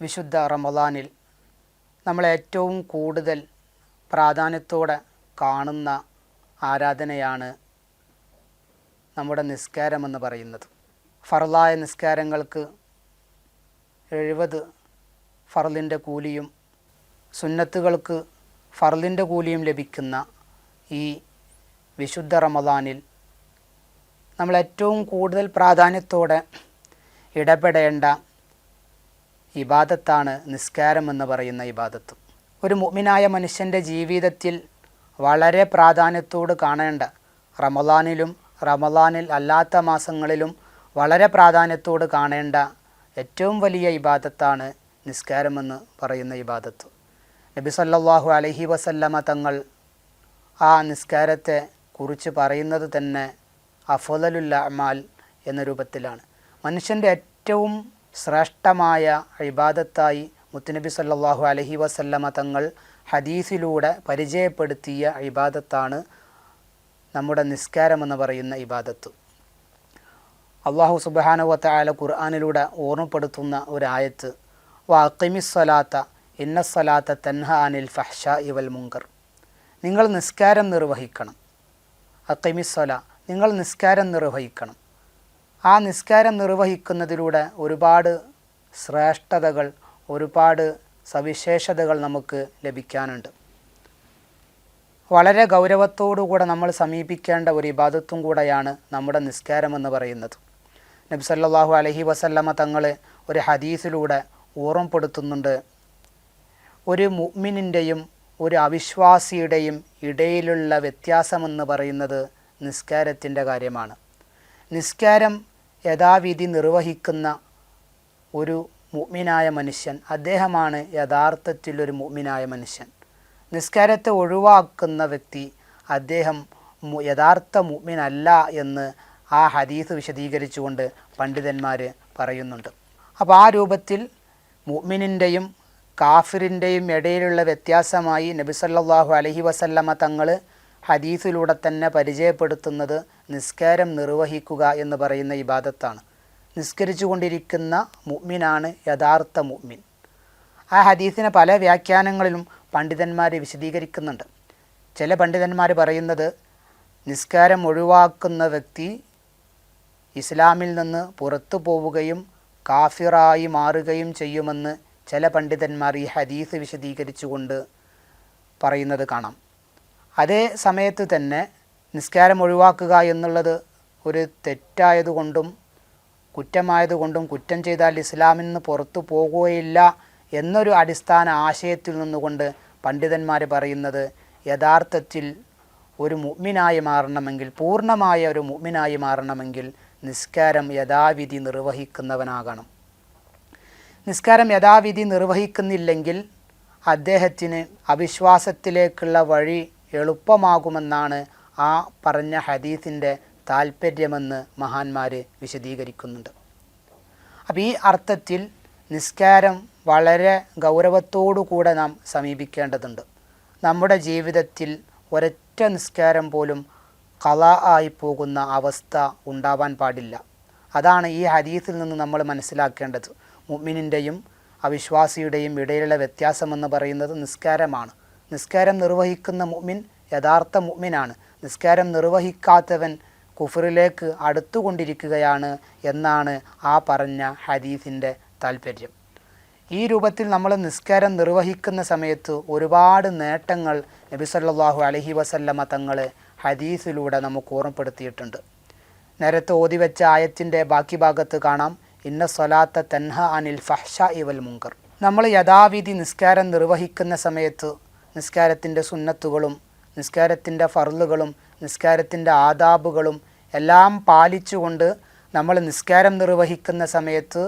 വിശുദ്ധ റമദാനിൽ നമ്മൾ ഏറ്റവും കൂടുതൽ പ്രാധാന്യത്തോടെ കാണുന്ന ആരാധനയാണ് നമ്മുടെ നിസ്കാരമെന്ന് പറയുന്നത്. ഫറലായ നിസ്കാരങ്ങൾക്ക് എഴുപത് ഫറലിന്റെ കൂലിയും സുന്നത്തുകൾക്ക് ഫറലിന്റെ കൂലിയും ലഭിക്കുന്ന ഈ വിശുദ്ധ റമദാനിൽ നമ്മൾ ഏറ്റവും കൂടുതൽ പ്രാധാന്യത്തോടെ ഇടപെടേണ്ട ഇബാദത്താണ് നിസ്കാരം എന്ന് പറയുന്ന ഇബാദത്ത്. ഒരു മുഅ്മിനായ മനുഷ്യന്റെ ജീവിതത്തിൽ വളരെ പ്രാധാന്യത്തോട് കാണേണ്ട റമദാനിലും റമദാനിൽ അല്ലാത്ത മാസങ്ങളിലും വളരെ പ്രാധാന്യത്തോട് കാണേണ്ട ഏറ്റവും വലിയ ഇബാദത്താണ് നിസ്കാരമെന്ന് പറയുന്ന ഇബാദത്ത്. നബി സല്ലാഹു അലഹി വസല്ലമ തങ്ങൾ ആ നിസ്കാരത്തെ കുറിച്ച് പറയുന്നത് തന്നെ അഫദലുൽ അമാൽ എന്ന രൂപത്തിലാണ്. മനുഷ്യന്റെ ഏറ്റവും ശ്രേഷ്ഠമായ ഇബാദത്തായി മുത്തുനബി സല്ലാഹു അലഹി വസല്ലമ തങ്ങൾ ഹദീസിലൂടെ പരിചയപ്പെടുത്തിയ ഇബാദത്താണ് നമ്മുടെ നിസ്കാരമെന്ന് പറയുന്ന ഇബാദത്ത്. അള്ളാഹു സുബാനുവത്തായ ഖുർആാനിലൂടെ ഓർമ്മപ്പെടുത്തുന്ന ഒരായത്ത് വാക്കിമിസ്വലാത്ത ഇന്നസ്വലാത്ത തൻഹ അനിൽ ഫഹ്ഷ ഇവൽ മുങ്കർ നിങ്ങൾ നിസ്കാരം നിർവഹിക്കണം. അക്കിമിസ്വല നിങ്ങൾ നിസ്കാരം നിർവഹിക്കണം. ആ നിസ്കാരം നിർവഹിക്കുന്നതിലൂടെ ഒരുപാട് ശ്രേഷ്ഠതകൾ ഒരുപാട് സവിശേഷതകൾ നമുക്ക് ലഭിക്കാനുണ്ട്. വളരെ ഗൗരവത്തോടുകൂടെ നമ്മൾ സമീപിക്കേണ്ട ഒരു ഇബാദത്തും കൂടെയാണ് നമ്മുടെ നിസ്കാരം എന്ന് പറയുന്നത്. നബി സല്ലല്ലാഹു അലൈഹി വസല്ലമ തങ്ങൾ ഒരു ഹദീസിലൂടെ ഓർമ്മപ്പെടുത്തുന്നുണ്ട്. ഒരു മുഅ്മിനിന്റെയും ഒരു അവിശ്വാസിയുടെയും ഇടയിലുള്ള വ്യത്യാസമെന്ന് പറയുന്നത് നിസ്കാരത്തിന്റെ കാര്യമാണ്. നിസ്കാരം യഥാവിധി നിർവഹിക്കുന്ന ഒരു മുഗ്മിനായ മനുഷ്യൻ. അദ്ദേഹമാണ് യഥാർത്ഥത്തിൽ ഒരു മുഅ്മിനായ മനുഷ്യൻ. നിസ്കാരത്തെ ഒഴിവാക്കുന്ന വ്യക്തി അദ്ദേഹം യഥാർത്ഥ മുഗ്മിനല്ല എന്ന് ആ ഹദീസ് വിശദീകരിച്ചുകൊണ്ട് പണ്ഡിതന്മാർ പറയുന്നുണ്ട്. അപ്പോൾ ആ രൂപത്തിൽ മുഗ്മിനിന്റെയും കാഫിറിന്റെയും ഇടയിലുള്ള വ്യത്യാസമായി നബിസല്ലാഹു അലഹി വസല്ലമ്മ വസല്ലമ തങ്ങൾ ഹദീസിലൂടെ തന്നെ പരിചയപ്പെടുത്തുന്നത് നിസ്കാരം നിർവഹിക്കുക എന്ന് പറയുന്ന ഇബാദത്താണ്. നിസ്കരിച്ചുകൊണ്ടിരിക്കുന്ന മുഅ്മിനാണ് യഥാർത്ഥ മുഅ്മിൻ. ആ ഹദീസിനെ പല വ്യാഖ്യാനങ്ങളിലും പണ്ഡിതന്മാർ വിശദീകരിക്കുന്നുണ്ട്. ചില പണ്ഡിതന്മാർ പറയുന്നത് നിസ്കാരം ഒഴിവാക്കുന്ന വ്യക്തി ഇസ്ലാമിൽ നിന്ന് പുറത്തു പോവുകയും കാഫിറായി മാറുകയും ചെയ്യുമെന്ന് ചില പണ്ഡിതന്മാർ ഈ ഹദീസ് വിശദീകരിച്ചുകൊണ്ട് പറയുന്നത് കാണാം. അതേ സമയത്ത് തന്നെ നിസ്കാരം ഒഴിവാക്കുക എന്നുള്ളത് ഒരു തെറ്റായതുകൊണ്ടും കുറ്റമായതുകൊണ്ടും കുറ്റം ചെയ്താൽ ഇസ്ലാമിൽ നിന്ന് പുറത്തു പോകുകയില്ല എന്നൊരു അടിസ്ഥാന ആശയത്തിൽ നിന്നുകൊണ്ട് പണ്ഡിതന്മാർ പറയുന്നത് യഥാർത്ഥത്തിൽ ഒരു മുഗ്മിനായി മാറണമെങ്കിൽ പൂർണമായ ഒരു മുഗ്മിനായി മാറണമെങ്കിൽ നിസ്കാരം യഥാവിധി നിർവഹിക്കുന്നവനാകണം. നിസ്കാരം യഥാവിധി നിർവഹിക്കുന്നില്ലെങ്കിൽ അദ്ദേഹത്തിന് അവിശ്വാസത്തിലേക്കുള്ള വഴി എളുപ്പമാകുമെന്നാണ് ആ പറഞ്ഞ ഹദീസിന്റെ താല്പര്യമെന്ന് മഹാന്മാർ വിശദീകരിക്കുന്നുണ്ട്. അപ്പോൾ ഈ അർത്ഥത്തിൽ നിസ്കാരം വളരെ കൂടെ നാം സമീപിക്കേണ്ടതുണ്ട്. നമ്മുടെ ജീവിതത്തിൽ ഒരൊറ്റ നിസ്കാരം പോലും കല ആയി പോകുന്ന അവസ്ഥ ഉണ്ടാവാൻ പാടില്ല. അതാണ് ഈ ഹദീസിൽ നിന്ന് നമ്മൾ മനസ്സിലാക്കേണ്ടത്. മുഅ്മിനിന്റെയും അവിശ്വാസിയുടെയും ഇടയിലുള്ള വ്യത്യാസമെന്ന് പറയുന്നത് നിസ്കാരമാണ്. നിസ്കാരം നിർവഹിക്കുന്ന മുഅ്മിൻ യഥാർത്ഥ മുഅ്മിനാണ് നിസ്കാരം നിർവഹിക്കാത്തവൻ കുഫറിലേക്ക് അടുത്തുകൊണ്ടിരിക്കുകയാണ് എന്നാണ് ആ പറഞ്ഞ ഹദീസിന്റെ താല്പര്യം ഈ രൂപത്തിൽ നമ്മൾ നിസ്കാരം നിർവഹിക്കുന്ന സമയത്ത് ഒരുപാട് നേട്ടങ്ങൾ നബി സല്ലല്ലാഹു അലൈഹി വസല്ലമ തങ്ങൾ ഹദീസിലൂടെ നമുക്ക് ഓർമ്മപ്പെടുത്തിയിട്ടുണ്ട്. നേരത്തെ ഓതി വെച്ച ആയത്തിന്റെ ബാക്കി ഭാഗത്ത് കാണാം. ഇന്ന സ്വലാത്ത തൻഹ അനിൽ ഫഹ്ഷ ഇവൽ മുങ്കർ. നമ്മൾ യഥാവിധി നിസ്കാരം നിർവഹിക്കുന്ന സമയത്ത് നിസ്കാരത്തിന്റെ സുന്നത്തുകളും നിസ്കാരത്തിന്റെ ഫർളുകളും നിസ്കാരത്തിന്റെ ആദാബുകളും എല്ലാം പാലിച്ചുകൊണ്ട് നമ്മൾ നിസ്കാരം നിർവഹിക്കുന്ന സമയത്ത്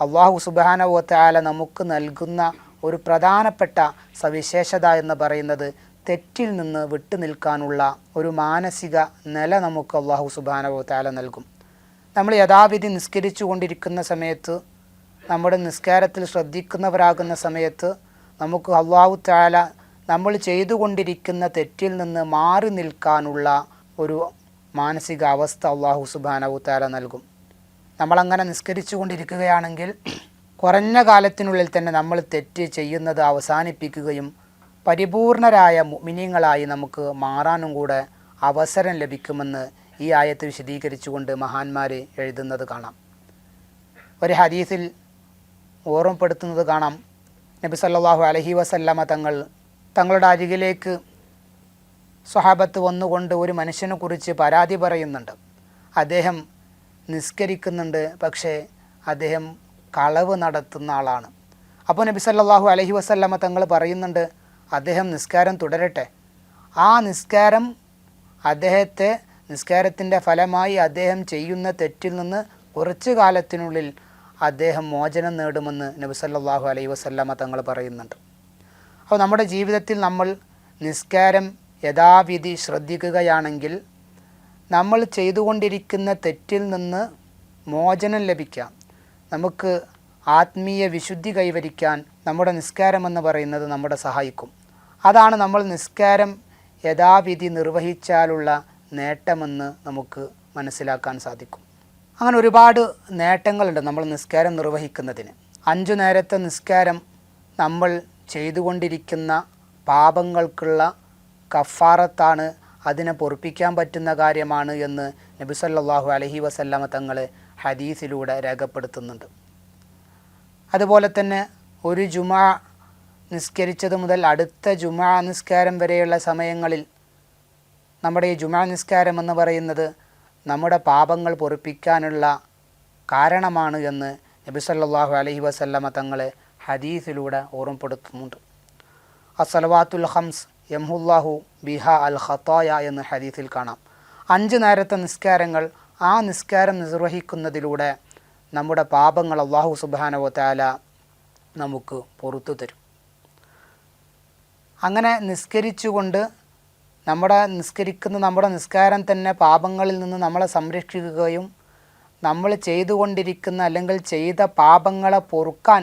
അള്ളാഹു സുബാനവത്താല നമുക്ക് നൽകുന്ന ഒരു പ്രധാനപ്പെട്ട സവിശേഷത എന്ന് പറയുന്നത് തെറ്റിൽ നിന്ന് വിട്ടു നിൽക്കാനുള്ള ഒരു മാനസിക നില നമുക്ക് അള്ളാഹു സുബാനവത്താല നൽകും. നമ്മൾ യഥാവിധി നിസ്കരിച്ചു കൊണ്ടിരിക്കുന്ന സമയത്ത് നമ്മുടെ നിസ്കാരത്തിൽ ശ്രദ്ധിക്കുന്നവരാകുന്ന സമയത്ത് നമുക്ക് അള്ളാഹു താല നമ്മൾ ചെയ്തുകൊണ്ടിരിക്കുന്ന തെറ്റിൽ നിന്ന് മാറി നിൽക്കാനുള്ള ഒരു മാനസികാവസ്ഥ അള്ളാഹു സുബാനവു താല നൽകും. നമ്മളങ്ങനെ നിസ്കരിച്ചു കൊണ്ടിരിക്കുകയാണെങ്കിൽ കുറഞ്ഞ കാലത്തിനുള്ളിൽ തന്നെ നമ്മൾ തെറ്റ് ചെയ്യുന്നത് അവസാനിപ്പിക്കുകയും പരിപൂർണരായ മിനിങ്ങളായി നമുക്ക് മാറാനും കൂടെ അവസരം ലഭിക്കുമെന്ന് ഈ ആയത്ത് വിശദീകരിച്ചുകൊണ്ട് മഹാന്മാർ എഴുതുന്നത് കാണാം. ഒരു ഹദീസിൽ ഓർമ്മപ്പെടുത്തുന്നത് കാണാം. നബി സല്ലാഹു അലഹി വസല്ലമ തങ്ങൾ തങ്ങളുടെ അരികിലേക്ക് സ്വഹാബത്ത് വന്നുകൊണ്ട് ഒരു മനുഷ്യനെ കുറിച്ച് പരാതി പറയുന്നുണ്ട്. അദ്ദേഹം നിസ്കരിക്കുന്നുണ്ട് പക്ഷേ അദ്ദേഹം കളവ് നടത്തുന്ന ആളാണ്. അപ്പോൾ നബി സല്ലല്ലാഹു അലഹി വസ്ല്ലമ്മ തങ്ങൾ പറയുന്നുണ്ട് അദ്ദേഹം നിസ്കാരം തുടരട്ടെ. ആ നിസ്കാരം അദ്ദേഹത്തെ നിസ്കാരത്തിന്റെ ഫലമായി അദ്ദേഹം ചെയ്യുന്ന തെറ്റിൽ നിന്ന് കുറച്ചു കാലത്തിനുള്ളിൽ അദ്ദേഹം മോചനം നേടുമെന്ന് നബി സല്ലല്ലാഹു അലൈഹി വസല്ലമ തങ്ങൾ പറയുന്നുണ്ട്. അപ്പോൾ നമ്മുടെ ജീവിതത്തിൽ നമ്മൾ നിസ്കാരം യഥാവിധി ശ്രദ്ധിക്കുകയാണെങ്കിൽ നമ്മൾ ചെയ്തുകൊണ്ടിരിക്കുന്ന തെറ്റിൽ നിന്ന് മോചനം ലഭിക്കാം. നമുക്ക് ആത്മീയ വിശുദ്ധി കൈവരിക്കാൻ നമ്മുടെ നിസ്കാരം എന്ന് പറയുന്നത് നമ്മുടെ സഹായിക്കും. അതാണ് നമ്മൾ നിസ്കാരം യഥാവിധി നിർവഹിച്ചാലുള്ള നേട്ടമെന്ന് നമുക്ക് മനസ്സിലാക്കാൻ സാധിക്കും. അങ്ങനെ ഒരുപാട് നേട്ടങ്ങളുണ്ട് നമ്മൾ നിസ്കാരം നിർവഹിക്കുന്നതിന്. അഞ്ചു നേരത്തെ നിസ്കാരം നമ്മൾ ചെയ്തുകൊണ്ടിരിക്കുന്ന പാപങ്ങൾക്കുള്ള കഫാറത്താണ് അതിനെ പൊറുപ്പിക്കാൻ പറ്റുന്ന കാര്യമാണ് എന്ന് നബി സല്ലല്ലാഹു അലൈഹി വസല്ലമ തങ്ങൾ ഹദീസിലൂടെ രേഖപ്പെടുത്തുന്നുണ്ട്. അതുപോലെ തന്നെ ഒരു ജുമാ നിസ്കരിച്ചത് മുതൽ അടുത്ത ജുമാ നിസ്കാരം വരെയുള്ള സമയങ്ങളിൽ നമ്മുടെ ഈ ജുമാ നിസ്കാരം എന്ന് പറയുന്നത് നമ്മുടെ പാപങ്ങൾ പൊറുപ്പിക്കാനുള്ള കാരണമാണ് എന്ന് നബി സല്ലല്ലാഹു അലൈഹി വസല്ലമ തങ്ങൾ ഹദീസിലൂടെ ഓർമ്മപ്പെടുത്തുന്നുണ്ട്. അസലവാത്തുൽ ഹംസ് യംഹുല്ലാഹു ബിഹാ അൽ ഖത്തായ എന്ന് ഹദീസിൽ കാണാം. അഞ്ച് നേരത്തെ നിസ്കാരങ്ങൾ ആ നിസ്കാരം നിർവഹിക്കുന്നതിലൂടെ നമ്മുടെ പാപങ്ങൾ അള്ളാഹു സുബാനവത്താല താല നമുക്ക് പുറത്തു തരും. അങ്ങനെ നിസ്കരിച്ചുകൊണ്ട് നമ്മുടെ നിസ്കരിക്കുന്ന നമ്മുടെ നിസ്കാരം തന്നെ പാപങ്ങളിൽ നിന്ന് നമ്മളെ സംരക്ഷിക്കുകയും നമ്മൾ ചെയ്തുകൊണ്ടിരിക്കുന്ന അല്ലെങ്കിൽ ചെയ്ത പാപങ്ങളെ പൊറുക്കാൻ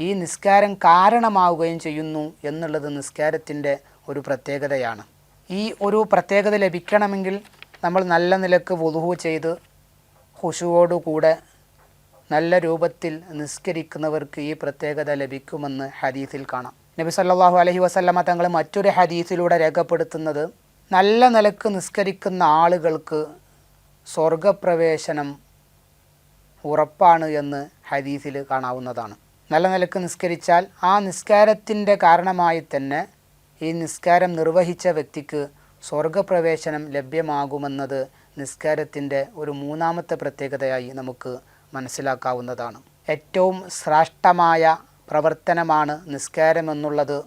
ഈ നിസ്കാരം കാരണമാവുകയും ചെയ്യുന്നു എന്നുള്ളത് നിസ്കാരത്തിന്റെ ഒരു പ്രത്യേകതയാണ്. ഈ ഒരു പ്രത്യേകത ലഭിക്കണമെങ്കിൽ നമ്മൾ നല്ല നിലയ്ക്ക് വുതുഹു ചെയ്ത് ഹുഷുവോടുകൂടെ നല്ല രൂപത്തിൽ നിസ്കരിക്കുന്നവർക്ക് ഈ പ്രത്യേകത ലഭിക്കുമെന്ന് ഹദീസിൽ കാണാം. നബി സല്ലാഹു അലഹി വസല്ലമ തങ്ങൾ മറ്റൊരു ഹദീസിലൂടെ രേഖപ്പെടുത്തുന്നത് നല്ല നിലയ്ക്ക് നിസ്കരിക്കുന്ന ആളുകൾക്ക് സ്വർഗപ്രവേശനം ഉറപ്പാണ് എന്ന് ഹദീസിൽ കാണാവുന്നതാണ്. നല്ല നിലയ്ക്ക് നിസ്കരിച്ചാൽ ആ നിസ്കാരത്തിന്റെ കാരണമായി തന്നെ ഈ നിസ്കാരം നിർവഹിച്ച വ്യക്തിക്ക് സ്വർഗപ്രവേശനം ലഭ്യമാകുമെന്നത് നിസ്കാരത്തിന്റെ ഒരു മൂന്നാമത്തെ പ്രത്യേകതയായി നമുക്ക് മനസ്സിലാക്കാവുന്നതാണ്. ഏറ്റവും ശ്രേഷ്ഠമായ പ്രവർത്തനമാണ് നിസ്കാരം എന്നുള്ളത്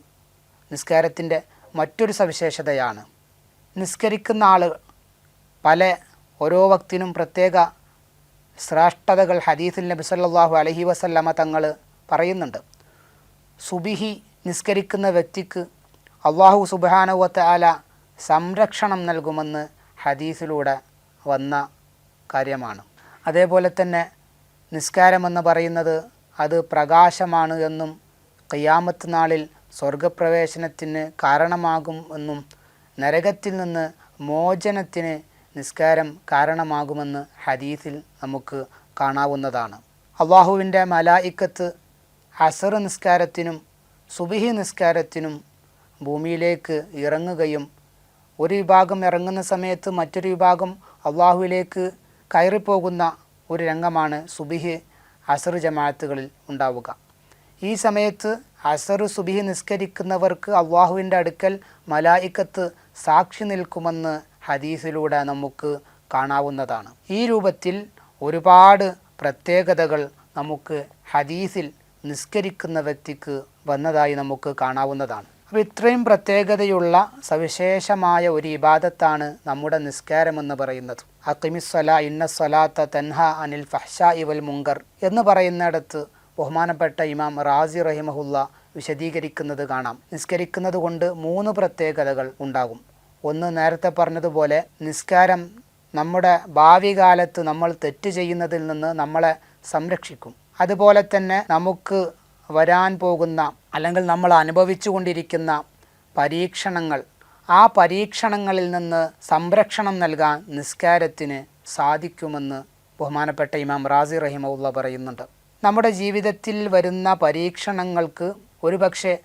നിസ്കാരത്തിന്റെ മറ്റൊരു സവിശേഷതയാണ്. നിസ്കരിക്കുന്ന ആൾ പല ഓരോ വക്തിനും പ്രത്യേക ശ്രേഷ്ഠതകൾ ഹദീസിൽ നബി സല്ലല്ലാഹു അലൈഹി വസല്ലമ തങ്ങൾ പറയുന്നുണ്ട്. സുബിഹി നിസ്കരിക്കുന്ന വ്യക്തിക്ക് അള്ളാഹു സുബാനുവത്ത ആല സംരക്ഷണം നൽകുമെന്ന് ഹദീസിലൂടെ വന്ന കാര്യമാണ്. അതേപോലെ തന്നെ നിസ്കാരമെന്ന് പറയുന്നത് അത് പ്രകാശമാണ് എന്നും ഖിയാമത്ത് നാളിൽ സ്വർഗപ്രവേശനത്തിന് കാരണമാകും എന്നും നരകത്തിൽ നിന്ന് മോചനത്തിന് നിസ്കാരം കാരണമാകുമെന്ന് ഹദീസിൽ നമുക്ക് കാണാവുന്നതാണ്. അള്ളാഹുവിന്റെ മലായിക്കത്ത് അസർ നിസ്കാരത്തിനും സുബിഹി നിസ്കാരത്തിനും ഭൂമിയിലേക്ക് ഇറങ്ങുകയും ഒരു വിഭാഗം ഇറങ്ങുന്ന സമയത്ത് മറ്റൊരു വിഭാഗം അള്ളാഹുവിലേക്ക് കയറിപ്പോകുന്ന ഒരു രംഗമാണ് സുബിഹി അസർ ജമാഅത്തുകളിൽ ഉണ്ടാവുക. ഈ സമയത്ത് അസർ സുബിഹി നിസ്കരിക്കുന്നവർക്ക് അള്ളാഹുവിന്റെ അടുക്കൽ മലായിക്കത്ത് സാക്ഷി നിൽക്കുമെന്ന് ഹദീസിലൂടെ നമുക്ക് കാണാവുന്നതാണ്. ഈ രൂപത്തിൽ ഒരുപാട് പ്രത്യേകതകൾ നമുക്ക് ഹദീസിൽ നിസ്കരിക്കുന്ന വ്യക്തിക്ക് വന്നതായി നമുക്ക് കാണാവുന്നതാണ്. അപ്പോൾ ഇത്രയും പ്രത്യേകതയുള്ള സവിശേഷമായ ഒരു ഇബാദത്താണ് നമ്മുടെ നിസ്കാരമെന്ന് പറയുന്നത്. അക്കിമിസ്വല ഇന്ന സ്വലാത്ത തൻഹ അനിൽ ഫഹ്ഷ ഇവൽ മുങ്കർ എന്ന് പറയുന്നിടത്ത് ബഹുമാനപ്പെട്ട ഇമാം റാസി റഹിമഹുല്ല വിശദീകരിക്കുന്നത് കാണാം. നിസ്കരിക്കുന്നത് കൊണ്ട് മൂന്ന് പ്രത്യേകതകൾ ഉണ്ടാകും. ഒന്ന് നേരത്തെ പറഞ്ഞതുപോലെ നിസ്കാരം നമ്മുടെ ഭാവി കാലത്ത് നമ്മൾ തെറ്റ് ചെയ്യുന്നതിൽ നിന്ന് നമ്മളെ സംരക്ഷിക്കും. അതുപോലെ തന്നെ നമുക്ക് വരാൻ പോകുന്ന അല്ലെങ്കിൽ നമ്മൾ അനുഭവിച്ചു കൊണ്ടിരിക്കുന്ന പരീക്ഷണങ്ങൾ ആ പരീക്ഷണങ്ങളിൽ നിന്ന് സംരക്ഷണം നൽകാൻ നിസ്കാരത്തിന് സാധിക്കുമെന്ന് ബഹുമാനപ്പെട്ട ഇമാം റാസി റഹിമുള്ള പറയുന്നുണ്ട്. നമ്മുടെ ജീവിതത്തിൽ വരുന്ന പരീക്ഷണങ്ങൾക്ക് ഒരുപക്ഷെ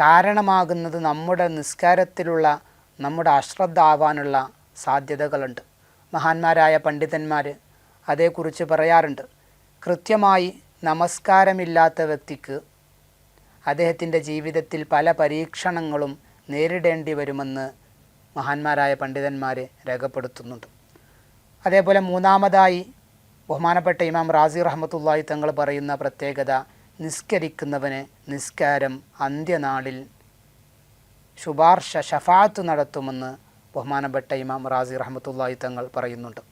കാരണമാകുന്നത് നമ്മുടെ നിസ്കാരത്തിലുള്ള നമ്മുടെ അശ്രദ്ധ ആവാനുള്ള സാധ്യതകളുണ്ട്. മഹാന്മാരായ പണ്ഡിതന്മാർ അതേക്കുറിച്ച് പറയാറുണ്ട്. കൃത്യമായി നമസ്കാരമില്ലാത്ത വ്യക്തിക്ക് അദ്ദേഹത്തിന്റെ ജീവിതത്തിൽ പല പരീക്ഷണങ്ങളും നേരിടേണ്ടി വരുമെന്ന് മഹാന്മാരായ പണ്ഡിതന്മാർ രേഖപ്പെടുത്തുന്നുണ്ട്. അതേപോലെ മൂന്നാമതായി ബഹുമാനപ്പെട്ട ഇമാം റാസി റഹ്മത്തുള്ളാഹി തങ്ങൾ പറയുന്ന പ്രത്യേകത നിസ്കരിക്കുന്നവന് നിസ്കാരം അന്ത്യനാളിൽ ശുപാർശ ഷഫാത്ത് നടത്തുമെന്ന് ബഹുമാനപ്പെട്ട ഇമാം റാസി റഹ്മത്തുള്ളാഹി തങ്ങൾ പറയുന്നുണ്ട്.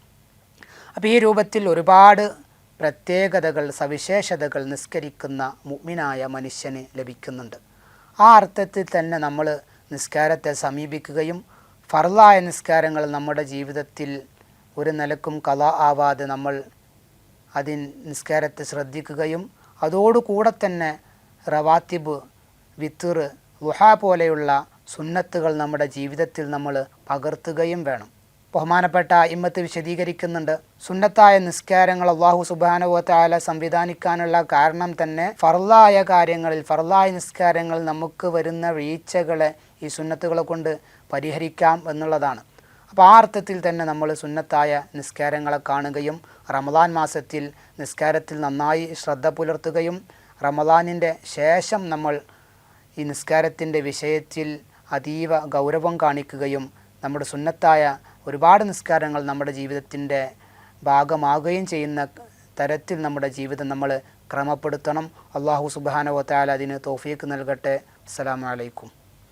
അപ്പോൾ ഈ രൂപത്തിൽ ഒരുപാട് പ്രത്യേകതകൾ സവിശേഷതകൾ നിസ്കരിക്കുന്ന മുഗ്മിനായ മനുഷ്യന് ലഭിക്കുന്നുണ്ട്. ആ അർത്ഥത്തിൽ തന്നെ നമ്മൾ നിസ്കാരത്തെ സമീപിക്കുകയും ഫർലായ നിസ്കാരങ്ങൾ നമ്മുടെ ജീവിതത്തിൽ ഒരു നിലക്കും കല ആവാതെ നമ്മൾ അതിൻ നിസ്കാരത്തെ ശ്രദ്ധിക്കുകയും അതോടുകൂടെ തന്നെ റവാത്തിബ് വിത്തുർ ലുഹ പോലെയുള്ള സുന്നത്തുകൾ നമ്മുടെ ജീവിതത്തിൽ നമ്മൾ പകർത്തുകയും വേണം. ബഹുമാനപ്പെട്ട ഇമ്മത്ത് വിശദീകരിക്കുന്നുണ്ട്. സുന്നത്തായ നിസ്കാരങ്ങൾ അള്ളാഹു സുബാനുവത്തായ സംവിധാനിക്കാനുള്ള കാരണം തന്നെ ഫർലായ കാര്യങ്ങളിൽ ഫർലായ നിസ്കാരങ്ങൾ നമുക്ക് വരുന്ന വീഴ്ചകളെ ഈ സുന്നത്തുകളെ കൊണ്ട് പരിഹരിക്കാം എന്നുള്ളതാണ്. അപ്പോൾ ആ അർത്ഥത്തിൽ തന്നെ നമ്മൾ സുന്നത്തായ നിസ്കാരങ്ങളെ കാണുകയും റമദാൻ മാസത്തിൽ നിസ്കാരത്തിൽ നന്നായി ശ്രദ്ധ പുലർത്തുകയും റമദാനിന്റെ ശേഷം നമ്മൾ ഈ നിസ്കാരത്തിന്റെ വിഷയത്തിൽ അതീവ ഗൗരവം കാണിക്കുകയും നമ്മുടെ സുന്നത്തായ ഒരുപാട് നിസ്കാരങ്ങൾ നമ്മുടെ ജീവിതത്തിന്റെ ഭാഗമാകുകയും ചെയ്യുന്ന തരത്തിൽ നമ്മുടെ ജീവിതം നമ്മൾ ക്രമപ്പെടുത്തണം. അള്ളാഹു സുബാനവത്താൽ അതിന് തോഫീക്ക് നൽകട്ടെ. അസ്സാം അലൈക്കും.